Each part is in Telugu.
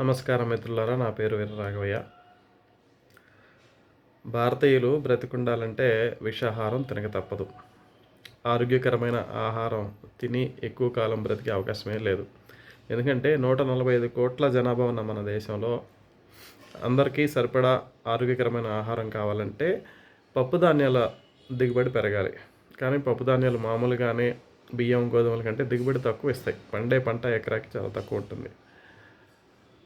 నమస్కారం మిత్రులారా నా పేరు వీర రాఘవయ్య భారతీయులు బ్రతికుండాలంటే విషాహారం తినక తప్పదు. ఆరోగ్యకరమైన ఆహారం తిని ఎక్కువ కాలం బ్రతికే అవకాశమే లేదు. ఎందుకంటే నూట నలభై ఐదు కోట్ల జనాభా ఉన్న మన దేశంలో అందరికీ సరిపడా ఆరోగ్యకరమైన ఆహారం కావాలంటే పప్పు ధాన్యాల దిగుబడి పెరగాలి. కానీ పప్పు ధాన్యాలు మామూలుగానే బియ్యం గోధుమల కంటే దిగుబడి తక్కువ ఇస్తాయి. పండే పంట ఎకరాకి చాలా తక్కువ ఉంటుంది.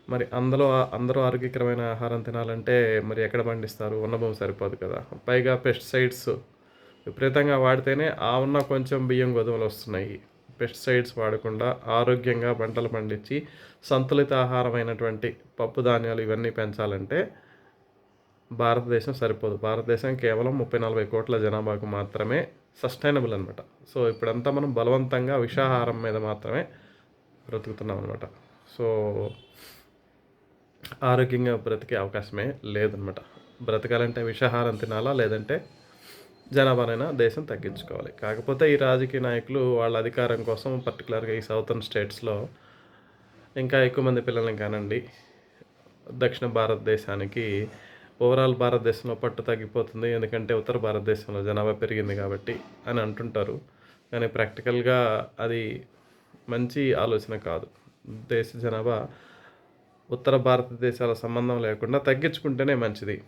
మరి అందులో అందరూ ఆరోగ్యకరమైన ఆహారం తినాలంటే మరి ఎక్కడ పండిస్తారు? ఉన్న భూమి సరిపోదు కదా. పైగా పెస్టిసైడ్స్ విపరీతంగా వాడితేనే ఆ ఉన్న కొంచెం బియ్యం గోధుమలు వస్తున్నాయి. పెస్టిసైడ్స్ వాడకుండా ఆరోగ్యంగా పంటలు పండించి సంతులిత ఆహారమైనటువంటి పప్పు ధాన్యాలు ఇవన్నీ పెంచాలంటే భారతదేశం సరిపోదు. భారతదేశం కేవలం ముప్పై నలభై కోట్ల జనాభాకు మాత్రమే సస్టైనబుల్ అనమాట సో ఇప్పుడంతా మనం బలవంతంగా విషాహారం మీద మాత్రమే బ్రతుకుతున్నాం అనమాట సో ఆరోగ్యంగా బ్రతికే అవకాశమే లేదనమాట బ్రతకాలంటే విషాహారం తినాలా? లేదంటే జనాభానైనా దేశం తగ్గించుకోవాలి. కాకపోతే ఈ రాజకీయ నాయకులు వాళ్ళ అధికారం కోసం పర్టికులర్గా ఈ సౌతర్న్ స్టేట్స్లో ఇంకా ఎక్కువ మంది పిల్లల్ని కానండి. దక్షిణ భారతదేశానికి ఓవరాల్ భారతదేశంలో పట్టు తగ్గిపోతుంది. ఎందుకంటే ఉత్తర భారతదేశంలో జనాభా పెరిగింది కాబట్టి అని అంటుంటారు. కానీ ప్రాక్టికల్గా అది మంచి ఆలోచన కాదు. దేశ జనాభా ఉత్తర భారతదేశాల సంబంధం లేకుండా తగ్గించుకుంటేనే మంచిది.